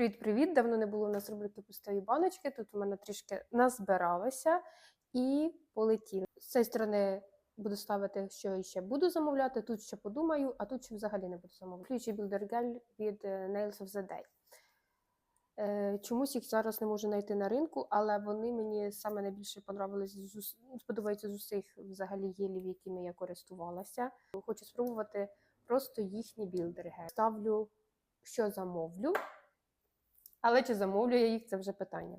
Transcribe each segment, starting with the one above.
Привіт-привіт! Давно не було у нас рубрики пустої баночки. Тут у мене трішки назбиралося і полетіли. З цієї сторони буду ставити, що ще буду замовляти, тут ще подумаю, а тут ще взагалі не буду замовляти. Ключі Builder від е, Nails of the Day. Е, Чомусь їх зараз не можу знайти на ринку, але вони мені саме найбільше понравились сподобаються з усіх взагалі єлів, якими я користувалася. Хочу спробувати просто їхні білдери. Ставлю, що замовлю. Але чи замовлю я їх, це вже питання.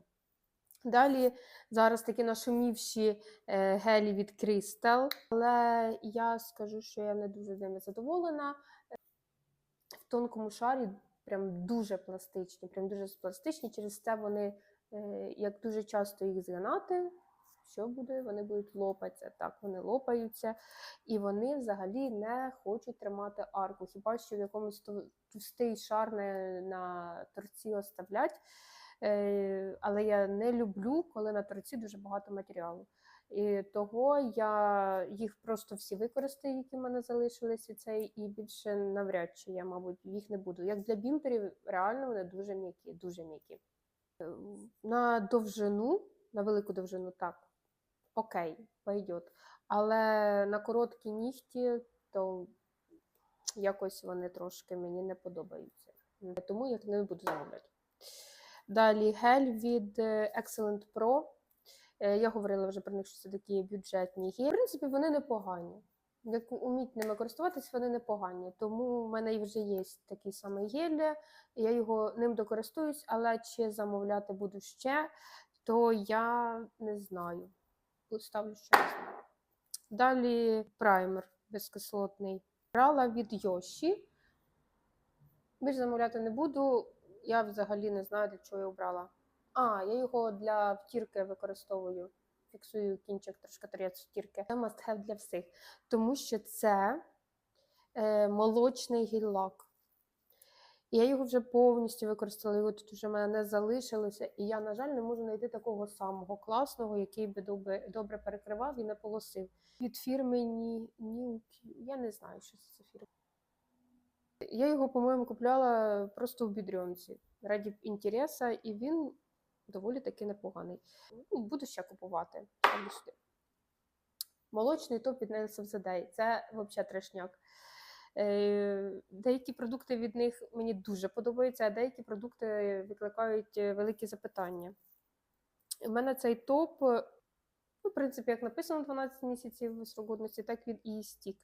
Далі зараз такі нашумівші е, гелі від Crystal, але я скажу, що я не дуже ними задоволена. В тонкому шарі прям дуже пластичні, прям дуже пластичні. Через це вони, е, як дуже часто їх згинати, що буде? Вони будуть лопатися. Так, вони лопаються, і вони взагалі не хочуть тримати арку. Хіба що в якомусь товстий шар на, на торці оставлять. Е, але я не люблю, коли на торці дуже багато матеріалу. І того я їх просто всі використаю, які в мене залишились від і більше навряд чи я, мабуть, їх не буду. Як для білдерів, реально вони дуже м'які, дуже м'які. Е, На довжину, на велику довжину, так, окей, пойдет. Але на короткі нігті, то якось вони трошки мені не подобаються. Тому я не буду замовляти. Далі гель від е, Excellent Pro. Е, Я говорила вже про них, що це такі бюджетні гелі. В принципі, вони непогані. Як уміть ними користуватись, вони непогані. Тому в мене вже є такий самий гель. Я його ним докористуюсь, але чи замовляти буду ще, то я не знаю. Ставлю, що не. Далі праймер безкислотний. Брала від Йоші. Більш замовляти не буду. Я взагалі не знаю, для чого я обрала. А, я його для втірки використовую. Фіксую кінчик трошки торець втірки. Це must have для всіх. Тому що це е, молочний гіль-лак. І Я його вже повністю використала, його тут вже в мене не залишилося. І я, на жаль, не можу знайти такого самого класного, який би добре, перекривав і не полосив. Від фірми Ні- New Я не знаю, що це за фірма. Я його, по-моєму, купляла просто в бідрюнці раді інтереса, і він доволі таки непоганий. Ну, буду ще купувати. Молочний топ від the Day. Це взагалі трешняк. Е, Деякі продукти від них мені дуже подобаються, а деякі продукти викликають е, великі запитання. У мене цей топ, е, ну, в принципі, як написано 12 місяців срок годності, так він і стік,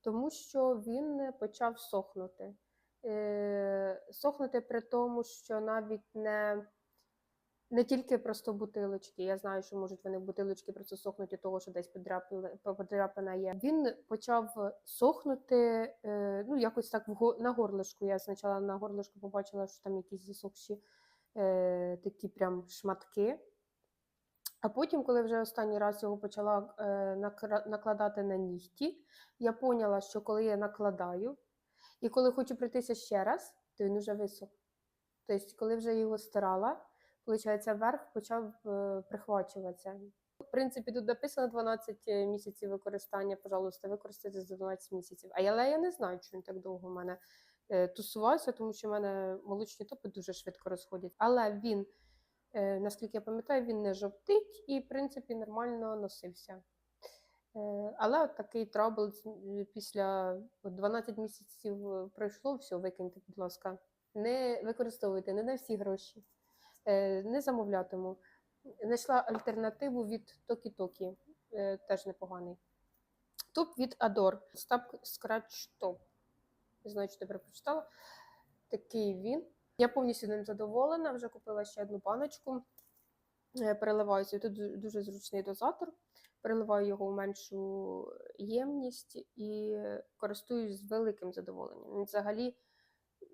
тому що він почав сохнути. Сохнути при тому, що навіть не, не тільки просто бутилочки. Я знаю, що можуть вони бутилочки просто сохнути того, що десь подряпина є. Він почав сохнути, е, ну якось так на горлишку. Я спочатку на горлишку побачила, що там якісь засохші е, такі прям шматки. А потім, коли вже останній раз його почала е, накладати на нігті, я поняла, що коли я накладаю, і коли хочу пройтися ще раз, то він вже висох. Тобто, коли вже його стирала, виходить, верх почав е, прихвачуватися. В принципі, тут написано 12 місяців використання, пожалуйста, використайте за 12 місяців. А але я не знаю, чому так довго в мене е, тусувався, тому що в мене молочні топи дуже швидко розходять. Але він, е, наскільки я пам'ятаю, він не жовтить і, в принципі, нормально носився. Е, Але от такий трабл е, після 12 місяців е, пройшло, все, викиньте, будь ласка. Не використовуйте, не на всі гроші. Е, Не замовлятиму. Знайшла альтернативу від Токі-Токі, е, теж непоганий. Топ від Adore. Stop Scratch Top. Не знаю, чи добре прочитала. Такий він. Я повністю ним задоволена. Вже купила ще одну баночку. Е, Переливаюся. Тут дуже зручний дозатор. Переливаю його в меншу ємність і користуюсь великим задоволенням. Взагалі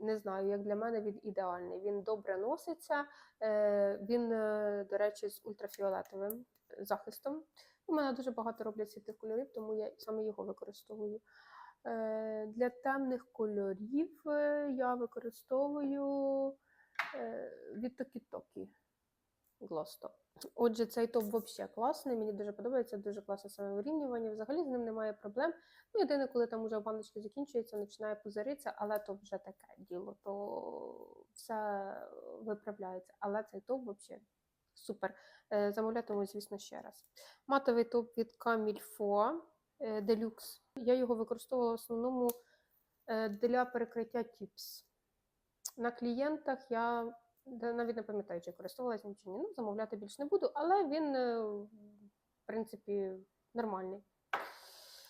не знаю, як для мене він ідеальний. Він добре носиться. Е, Він, е, до речі, з ультрафіолетовим захистом. У мене дуже багато роблять світлих кольорів, тому я саме його використовую. Е, Для темних кольорів е, я використовую е, від Токі-Токі Top. Отже, цей топ взагалі класний, мені дуже подобається, дуже класне саме вирівнювання. Взагалі з ним немає проблем. Ну, єдине, коли там уже баночка закінчується, починає пузиритися, але то вже таке діло, то все виправляється. Але цей топ взагалі супер. Е, Замовлятиму, звісно, ще раз. Матовий топ від Camilfo е, Deluxe. Я його використовувала в основному е, для перекриття тіпс. На клієнтах я навіть не пам'ятаю, чи користувалася ним чи ні. Ну, замовляти більш не буду, але він, е, в принципі, нормальний.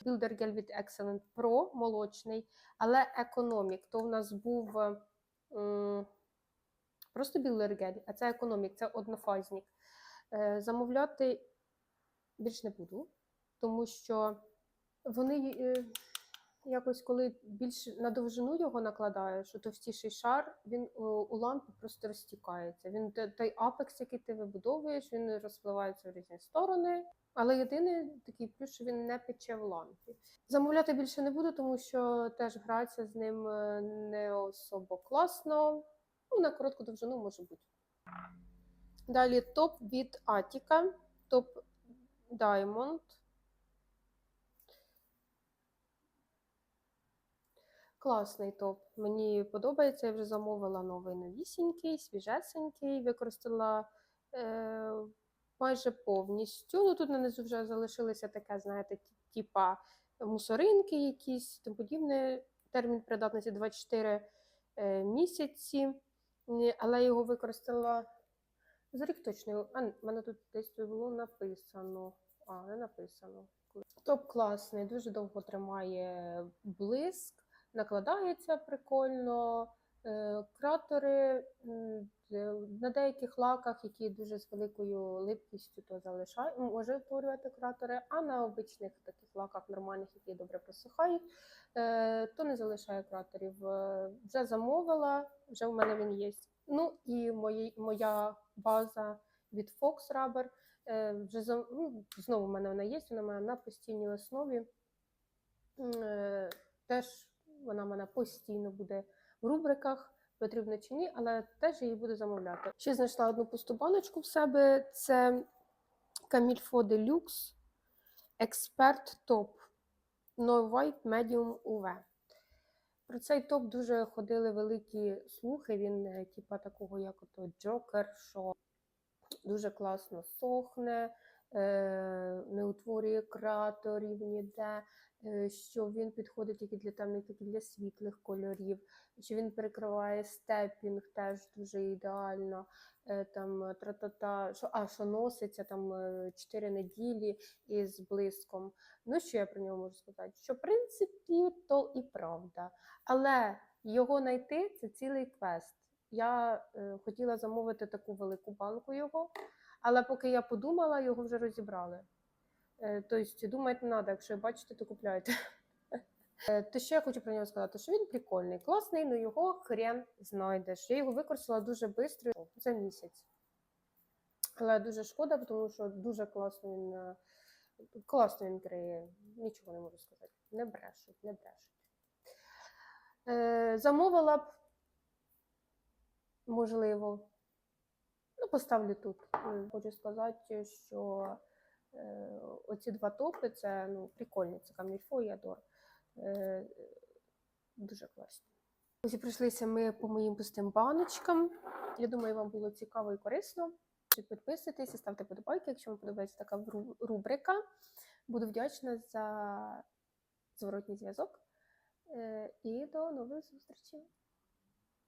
Builder Gel від Excellent Pro молочний, але економік. То в нас був е, м, просто Builder Gel, а це економік, це однофазник. Е, Замовляти більш не буду, тому що вони е, якось, коли більш на довжину його накладаєш, у товстіший шар, він е, у лампі просто розтікається. Він той апекс, який ти вибудовуєш, він розпливається в різні сторони. Але єдиний такий плюс, що він не пече в лампі. Замовляти більше не буду, тому що теж гратися з ним е, не особо класно. Ну, на коротку довжину може бути. Далі топ від Атіка, топ Diamond. Класний топ. Мені подобається. Я вже замовила новий новісінький, свіжесенький. Використала е, майже повністю. Ну, тут нанизу вже залишилися таке, знаєте, типа мусоринки якісь, тому подібне. Термін придатності 24 е, місяці. Але я його використала за рік точно. А, в мене тут десь було написано. А, не написано. Топ класний, дуже довго тримає блиск, накладається прикольно. Е, Кратери е, на деяких лаках, які дуже з великою липкістю, то залишає, може утворювати кратери, а на обичних таких лаках нормальних, які добре просихають, е, то не залишає кратерів. Вже замовила, вже в мене він є. Ну і мої, моя база від Fox Rubber. Вже за- ну, знову в мене вона є, вона мене на постійній основі. Теж вона в мене постійно буде в рубриках, потрібно чи ні, але теж її буду замовляти. Ще знайшла одну пусту баночку в себе. Це Camilfo Deluxe Expert Top No White Medium UV. Про цей топ дуже ходили великі слухи. Він, е, типа, такого, як ото Джокер, що дуже класно сохне, утворює кратерів ніде, е, що він підходить тільки для темних, і для світлих кольорів, що він перекриває степінг теж дуже ідеально. е, Там е, тра-та-та, що, а, що носиться там 4 неділі із блиском. Ну, що я про нього можу сказати? Що, в принципі, то і правда. Але його знайти це цілий квест. Я е, хотіла замовити таку велику банку його, але поки я подумала, його вже розібрали. Е, тобто, думати не треба, якщо бачите, то купляйте. Е, То ще я хочу про нього сказати, що він прикольний, класний, але його хрен знайдеш. Я його використала дуже швидко за місяць. Але дуже шкода, тому що дуже класно він, е, класно він криє. Нічого не можу сказати. Не брешуть, не брешуть. Е, замовила б, можливо. Ну, поставлю тут. Хочу сказати, що е, оці два топи це ну, прикольні. Це Камільфо і Адор. Е, дуже класні. Ось і прийшлися ми по моїм пустим баночкам. Я думаю, вам було цікаво і корисно. Підписуйтесь ставте подобайки, якщо вам подобається така рубрика. Буду вдячна за зворотній зв'язок. Е, І до нових зустрічей.